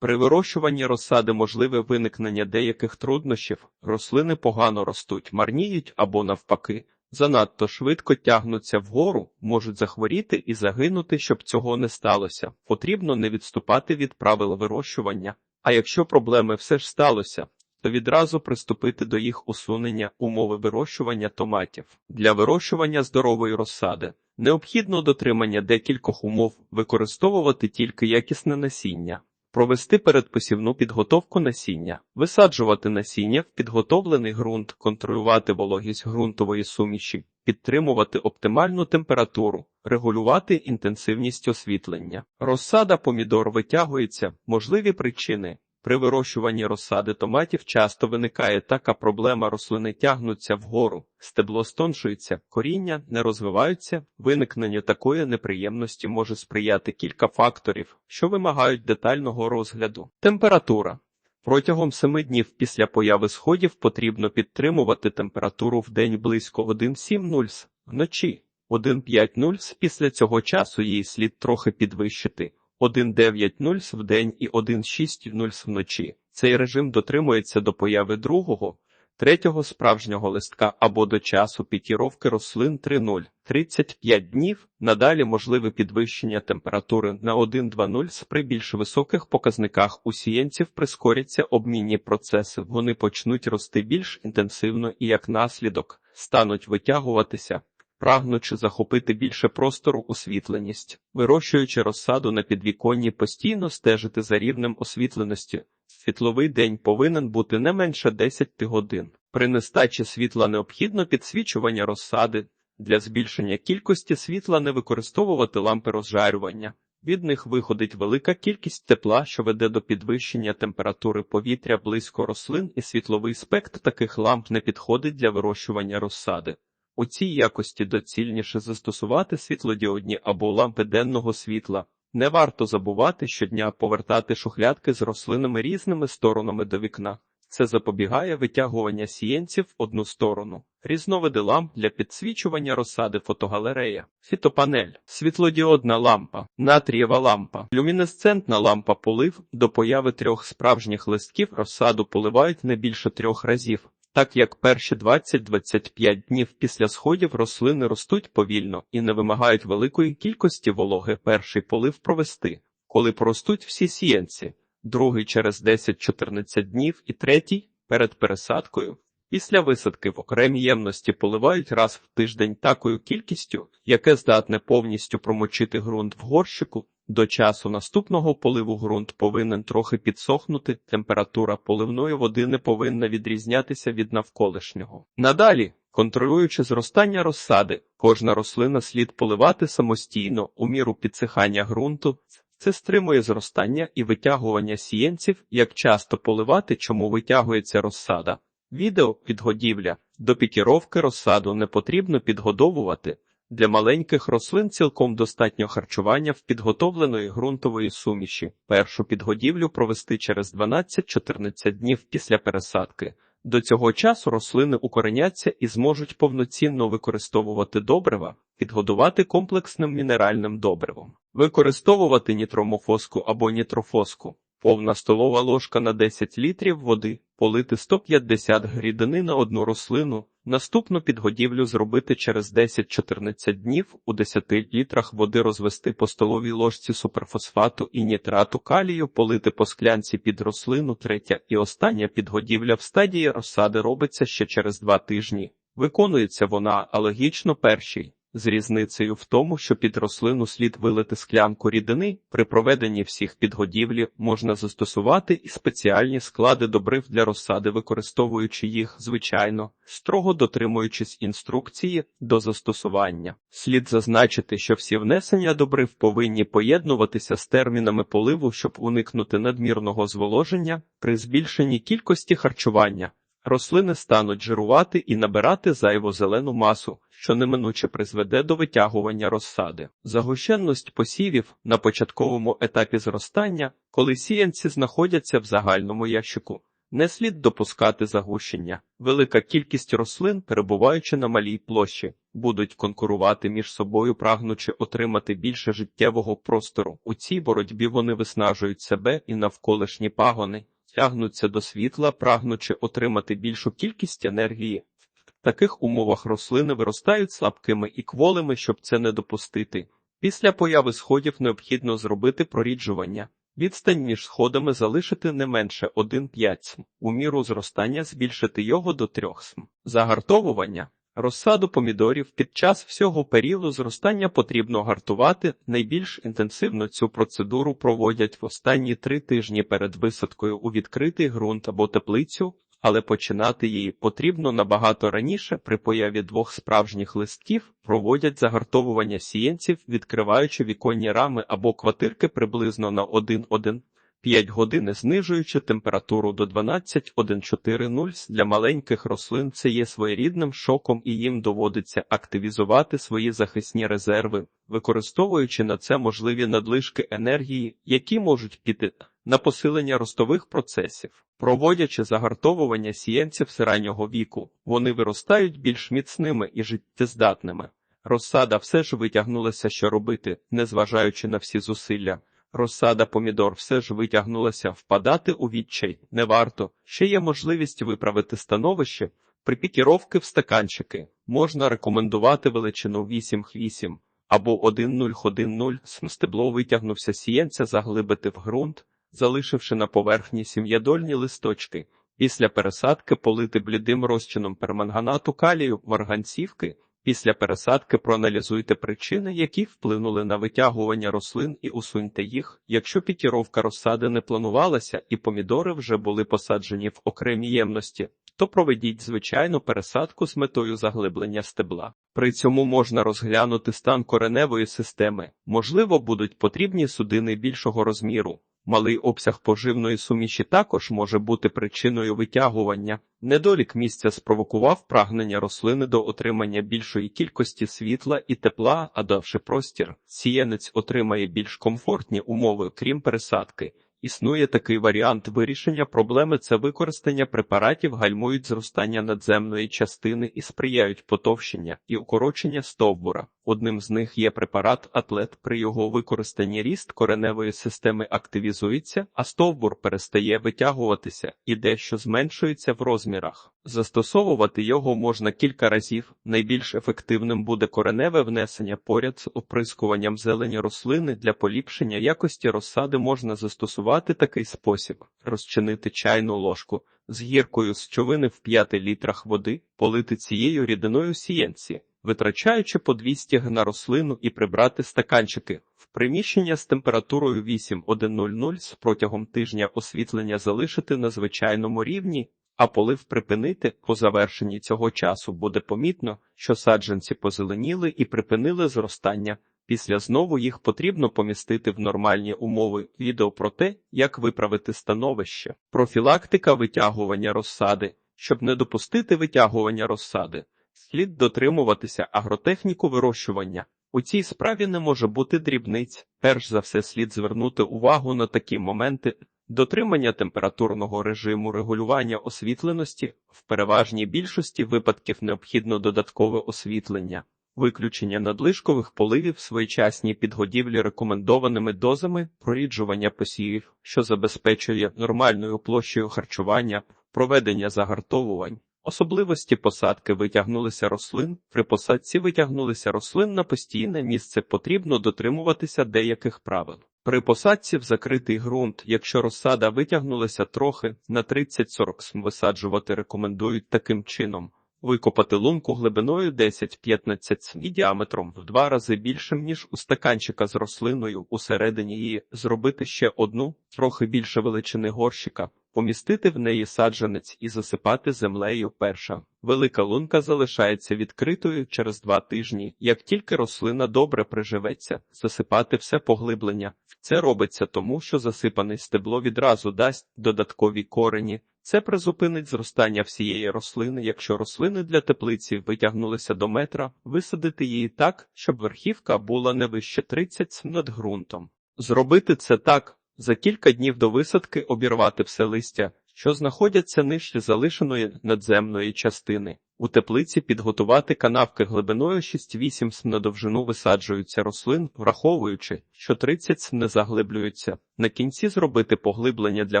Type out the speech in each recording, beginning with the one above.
При вирощуванні розсади можливе виникнення деяких труднощів, рослини погано ростуть, марніють або навпаки, занадто швидко тягнуться вгору, можуть захворіти і загинути, щоб цього не сталося. Потрібно не відступати від правил вирощування. А якщо проблеми все ж сталося, то відразу приступити до їх усунення умови вирощування томатів. Для вирощування здорової розсади необхідно дотримання декількох умов, використовувати тільки якісне насіння. Провести передпосівну підготовку насіння, висаджувати насіння в підготовлений ґрунт, контролювати вологість ґрунтової суміші, підтримувати оптимальну температуру, регулювати інтенсивність освітлення. Розсада помідор витягується, можливі причини. При вирощуванні розсади томатів часто виникає така проблема, рослини тягнуться вгору, стебло стоншується, коріння не розвиваються. Виникненню такої неприємності може сприяти кілька факторів, що вимагають детального розгляду. Температура. Протягом семи днів після появи сходів потрібно підтримувати температуру в день близько 1,7 вночі 1,5 Після цього часу її слід трохи підвищити. 1,9 в день і 1,6 вночі. Цей режим дотримується до появи другого, третього справжнього листка або до часу пікіровки рослин 3,0. 35 днів. Надалі можливе підвищення температури на 1,2 при більш високих показниках у сіянців прискоряться обмінні процеси. Вони почнуть рости більш інтенсивно і як наслідок стануть витягуватися прагнучи захопити більше простору освітленість, вирощуючи розсаду на підвіконні, постійно стежити за рівнем освітленості. Світловий день повинен бути не менше 10 годин. При нестачі світла необхідно підсвічування розсади. Для збільшення кількості світла не використовувати лампи розжарювання. Від них виходить велика кількість тепла, що веде до підвищення температури повітря близько рослин, і світловий спектр таких ламп не підходить для вирощування розсади. У цій якості доцільніше застосувати світлодіодні або лампи денного світла. Не варто забувати щодня повертати шухлядки з рослинами різними сторонами до вікна. Це запобігає витягування сієнців в одну сторону. Різновиди ламп для підсвічування розсади фотогалерея, фітопанель, світлодіодна лампа, натрієва лампа, люмінесцентна лампа полив до появи трьох справжніх листків розсаду поливають не більше трьох разів. Так як перші 20-25 днів після сходів рослини ростуть повільно і не вимагають великої кількості вологи, перший полив провести, коли поростуть всі сіянці, другий через 10-14 днів і третій перед пересадкою. Після висадки в окремій ємності поливають раз в тиждень такою кількістю, яке здатне повністю промочити ґрунт в горщику. До часу наступного поливу ґрунт повинен трохи підсохнути, температура поливної води не повинна відрізнятися від навколишнього. Надалі, контролюючи зростання розсади, кожна рослина слід поливати самостійно у міру підсихання ґрунту. Це стримує зростання і витягування сієнців, як часто поливати, чому витягується розсада. Відео підгодівля до пікіровки розсаду не потрібно підгодовувати. Для маленьких рослин цілком достатньо харчування в підготовленої ґрунтової суміші. Першу підгодівлю провести через 12-14 днів після пересадки. До цього часу рослини укореняться і зможуть повноцінно використовувати добрива, підгодувати комплексним мінеральним добривом, використовувати нітромофоску або нітрофоску. Повна столова ложка на 10 літрів води, полити 150 грідини на одну рослину. Наступну підгодівлю зробити через 10-14 днів у 10 літрах води розвести по столовій ложці суперфосфату і нітрату калію, полити по склянці під рослину, третя і остання підгодівля в стадії розсади робиться ще через 2 тижні. Виконується вона алогічно першій з різницею в тому, що під рослину слід вилити склянку рідини. При проведенні всіх підгодівлі можна застосувати і спеціальні склади добрив для розсади, використовуючи їх звичайно, строго дотримуючись інструкції до застосування. Слід зазначити, що всі внесення добрив повинні поєднуватися з термінами поливу, щоб уникнути надмірного зволоження при збільшенні кількості харчування. Рослини стануть жирувати і набирати зайву зелену масу, що неминуче призведе до витягування розсади. Загущенність посівів на початковому етапі зростання, коли сіянці знаходяться в загальному ящику, Не слід допускати загущення. Велика кількість рослин, перебуваючи на малій площі, будуть конкурувати між собою, прагнучи отримати більше життєвого простору. У цій боротьбі вони виснажують себе і навколишні пагони, тягнуться до світла, прагнучи отримати більшу кількість енергії. В таких умовах рослини виростають слабкими і кволими, щоб це не допустити. Після появи сходів необхідно зробити проріджування. Відстань між сходами залишити не менше 1,5 см. У міру зростання збільшити його до 3 см. Загартовування. Розсаду помідорів під час всього періоду зростання потрібно гартувати. Найбільш інтенсивно цю процедуру проводять в останні три тижні перед висадкою у відкритий ґрунт або теплицю, але починати її потрібно набагато раніше. При появі двох справжніх листків проводять загартовування сіянців, відкриваючи віконні рами або квартирки приблизно на 1,1 5 години, знижуючи температуру до 12,140 для маленьких рослин. Це є своєрідним шоком, і їм доводиться активізувати свої захисні резерви, використовуючи на це можливі надлишки енергії, які можуть піти на посилення ростових процесів. Проводячи загартовування сіянців середнього віку, вони виростають більш міцними і життєздатними. Розсада все ж витягнулася, що робити, незважаючи на всі зусилля. Розсада помідор все ж витягнулася, впадати у відчай не варто. Ще є можливість виправити становище. При пікіровки в стаканчики можна рекомендувати величину 8-8 або 1,0-1,0. Стебло витягнувся сіянця заглибити в ґрунт, залишивши на поверхні сім'ядольні листочки. Після пересадки полити блідим розчином перманганату калію марганцівки. Після пересадки проаналізуйте причини, які вплинули на витягування рослин і усуньте їх. Якщо пікіровка розсади не планувалася і помідори вже були посаджені в окремій ємності, то проведіть звичайну пересадку з метою заглиблення стебла. При цьому можна розглянути стан кореневої системи, можливо, будуть потрібні судини більшого розміру. Малий обсяг поживної суміші також може бути причиною витягування. Недолік місця спровокував прагнення рослини до отримання більшої кількості світла і тепла, а давши простір, сіянець отримає більш комфортні умови, крім пересадки. Існує такий варіант вирішення проблеми це використання препаратів гальмують зростання надземної частини і сприяють потовщення і укорочення стовбура. Одним з них є препарат атлет. При його використанні ріст кореневої системи активізується, а стовбур перестає витягуватися і дещо зменшується в розмірах. Застосовувати його можна кілька разів. Найбільш ефективним буде кореневе внесення поряд з оприскуванням зелені рослини для поліпшення якості розсади можна застосувати такий спосіб: розчинити чайну ложку з гіркою з човини в 5 літрах води, полити цією рідиною сієнці витрачаючи по 200 г на рослину і прибрати стаканчики. В приміщення з температурою 8.1.00 протягом тижня освітлення залишити на звичайному рівні, а полив припинити по завершенні цього часу буде помітно, що саджанці позеленіли і припинили зростання. Після знову їх потрібно помістити в нормальні умови. Відео про те, як виправити становище, профілактика витягування розсади, щоб не допустити витягування розсади. Слід дотримуватися агротехніку вирощування. У цій справі не може бути дрібниць. Перш за все, слід звернути увагу на такі моменти дотримання температурного режиму регулювання освітленості, в переважній більшості випадків необхідно додаткове освітлення, виключення надлишкових поливів, своєчасні підгодівлі рекомендованими дозами, проріджування посівів, що забезпечує нормальною площею харчування, проведення загартовувань. Особливості посадки витягнулися рослин. При посадці витягнулися рослин на постійне місце потрібно дотримуватися деяких правил. При посадці в закритий ґрунт, якщо розсада витягнулася трохи, на 30-40 см висаджувати рекомендують таким чином. Викопати лунку глибиною 10-15 см і діаметром в два рази більшим, ніж у стаканчика з рослиною усередині її, зробити ще одну, трохи більше величини горщика, помістити в неї саджанець і засипати землею перша. Велика лунка залишається відкритою через два тижні. Як тільки рослина добре приживеться, засипати все поглиблення. Це робиться тому, що засипане стебло відразу дасть додаткові корені. Це призупинить зростання всієї рослини, якщо рослини для теплиці витягнулися до метра, висадити її так, щоб верхівка була не вище 30 см над ґрунтом. Зробити це так, за кілька днів до висадки обірвати все листя, що знаходяться нижче залишеної надземної частини. У теплиці підготувати канавки глибиною 6-8 см на довжину висаджуються рослин, враховуючи, що 30 не заглиблюються. На кінці зробити поглиблення для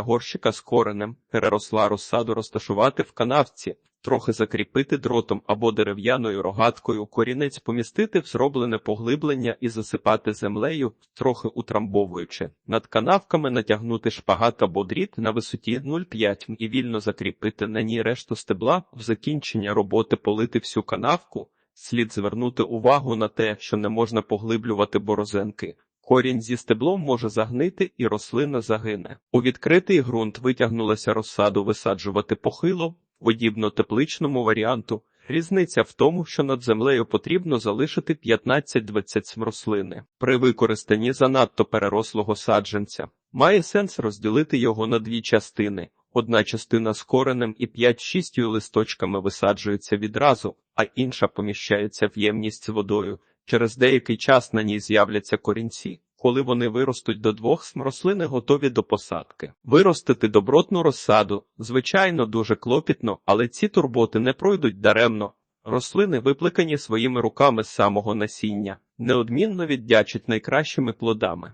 горщика з коренем, переросла розсаду розташувати в канавці, трохи закріпити дротом або дерев'яною рогаткою, корінець помістити в зроблене поглиблення і засипати землею, трохи утрамбовуючи. Над канавками натягнути шпагат або дріт на висоті 0,5 м і вільно закріпити на ній решту стебла, в закінчення роботи полити всю канавку. Слід звернути увагу на те, що не можна поглиблювати борозенки. Корінь зі стеблом може загнити і рослина загине. У відкритий ґрунт витягнулася розсаду висаджувати похило, подібно тепличному варіанту. Різниця в тому, що над землею потрібно залишити 15-20 рослини. При використанні занадто перерослого саджанця має сенс розділити його на дві частини. Одна частина з коренем і 5-6 листочками висаджується відразу, а інша поміщається в ємність з водою. Через деякий час на ній з'являться корінці. Коли вони виростуть до двох см, рослини готові до посадки. Виростити добротну розсаду, звичайно, дуже клопітно, але ці турботи не пройдуть даремно. Рослини, випликані своїми руками з самого насіння, неодмінно віддячать найкращими плодами.